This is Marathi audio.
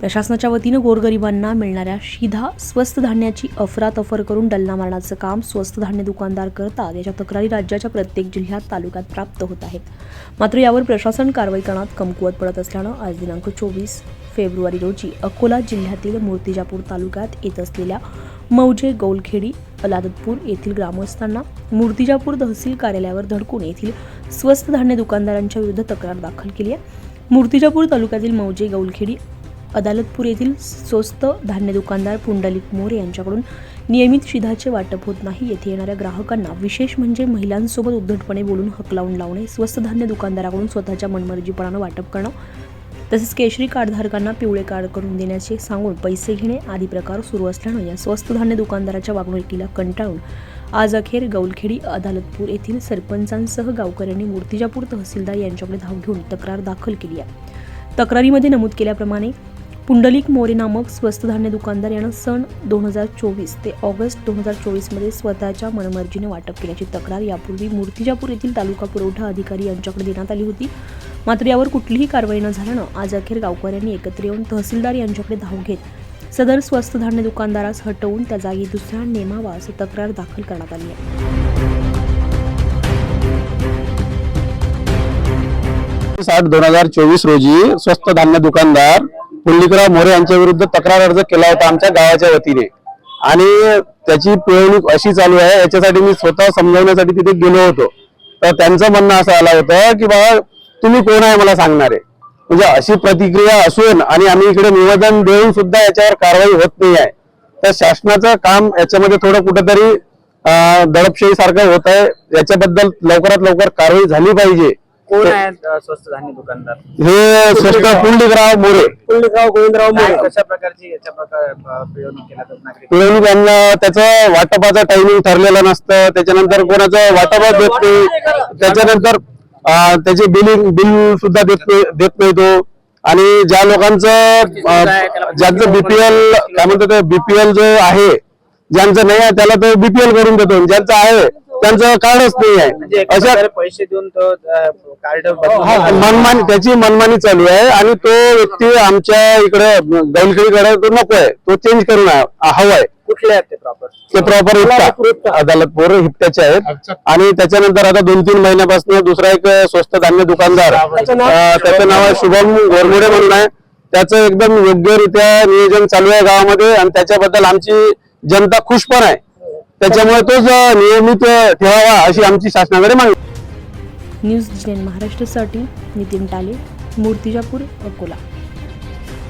प्रशासनाच्या वतीनं गोरगरिबांना मिळणाऱ्या शिधा स्वस्त धान्याची अफरातफर करून डल्ला मारण्याचं काम स्वस्त धान्य दुकानदार करतात याच्या तक्रारी राज्याच्या प्रत्येक जिल्ह्यात तालुक्यात प्राप्त होत आहेत. मात्र यावर प्रशासन कारवाई करण्यात कमकुवत पडत असल्यानं आज दिनांक चोवीस फेब्रुवारी रोजी अकोला जिल्ह्यातील मूर्तिजापूर तालुक्यात येत असलेल्या मौजे गौलखेडी अलादतपूर येथील ग्रामस्थांना मूर्तिजापूर तहसील कार्यालयावर धडकून येथील स्वस्त धान्य दुकानदारांच्या विरुद्ध तक्रार दाखल केली आहे. मूर्तिजापूर तालुक्यातील मौजे गौलखेडी अदालतपूर येथील स्वस्त धान्य दुकानदार पुंडलिक मोरे यांच्याकडून नियमित शिधाचे वाटप होत नाही. येथे येणाऱ्या ग्राहकांना विशेष म्हणजे महिलांसोबत उद्धटपणे बोलून हकलावून लावणे स्वस्त धान्य दुकानदाराकडून स्वतःच्या मनमर्जीपणानं वाटप करणं तसेच केशरी कार्डधारकांना पिवळे कार्ड करून देण्याचे सांगून पैसे घेणे आदी प्रकार सुरू असल्यानं या स्वस्त धान्य दुकानदाराच्या वागणुकीला कंटाळून आज अखेर गौलखेडी अदालतपूर येथील सरपंचांसह गावकऱ्यांनी मूर्तिजापूर तहसीलदार यांच्याकडे धाव घेऊन तक्रार दाखल केली आहे. तक्रारीमध्ये नमूद केल्याप्रमाणे पुंडलिक मोरे नामक स्वस्त धान्य दुकानदार यानं सन दोन हजार चोवीस ते ऑगस्ट दोन हजार चोवीसमध्ये स्वतःच्या मनमर्जीने वाटप केल्याची तक्रार. यापूर्वी मूर्तिजापूर येथील तालुका पुरवठा अधिकारी यांच्याकडे देण्यात आली होती. मात्र यावर कुठलीही कारवाई न झाल्यानं आज अखेर गावकऱ्यांनी एकत्र येऊन तहसीलदार यांच्याकडे धाव घेत सदर स्वस्त धान्य दुकानदारास हटवून त्या जागी दुसरा नेमावा असं तक्रार दाखल करण्यात आली आहे. साठ दोन हजार चोवीस रोजी स्वस्त धान्य दुकानदार पुंडलिकराव मोरे यांच्या विरुद्ध तक्रार अर्ज केला होता आमच्या गावाच्या वतीने. आणि त्याची पिळवणूक अशी चालू आहे याच्यासाठी मी स्वतः समजावण्यासाठी तिथे गेलो होतो. तर त्यांचं म्हणणं असं आलं होतं की बाबा तुम्ही कोण आहे मला सांगणारे म्हणजे अशी प्रतिक्रिया असून आणि आम्ही इकडे निवेदन देऊन सुद्धा याच्यावर कारवाई होत नाही आहे. तर शासनाचं काम याच्यामध्ये थोडं कुठंतरी दडपशाही सारखं होत आहे. याच्याबद्दल लवकरात लवकर कारवाई झाली पाहिजे. कोण आहेत अ, स्वस्त धान्य दुकानदार? हे स्वस्त पुंडलिकराव मोरे. पुंडलिकराव गोविंदराव मोरे. कशा प्रकारची याच्या प्रकार पिळवणूक केला जातो नागरिक? पिळवणूक यांना त्याचं वाटपाचं टायमिंग ठरलेलं नसतं. त्याच्यानंतर कोणाचं वाटपच देत नाही. त्याच्यानंतर त्याचे बिलिंग बिल सुद्धा देत नाही देत नाही तो. आणि ज्या लोकांचं ज्यांचं बीपीएल काय म्हणतात ते बीपीएल जो आहे ज्यांचं नाही आहे त्याला तो बीपीएल करून देतो. ज्यांचं आहे त्यांचं कार्डच नाही म्हणजे आहे एका अशा प्रकारे पैसे देऊन तो कार्ड हा, मनमानी त्याची मनमानी चालू आहे आणि तो व्यक्ती आमच्या इकडे गौलखेडीकडे तो नको आहे. तो चेंज करून हवाय कुठले आहेत ते प्रॉपर ते प्रॉपर हिप्ता अदालतपूर हिप्त्याचे आहेत. आणि त्याच्यानंतर आता दोन तीन महिन्यापासून दुसरा एक स्वस्त धान्य दुकानदार अं, त्याचं नाव आहे शुभम गोरमुडे म्हणून आहे. त्याचं एकदम योग्यरित्या नियोजन चालू आहे गावामध्ये आणि त्याच्याबद्दल आमची जनता खुश पण आहे. त्याच्यामुळे तोच नियमित ठेवावा अशी आमची शासनाकडे मागणी. न्यूज जिनेन महाराष्ट्रासाठी नितीन टाले मूर्तिजापूर अकोला.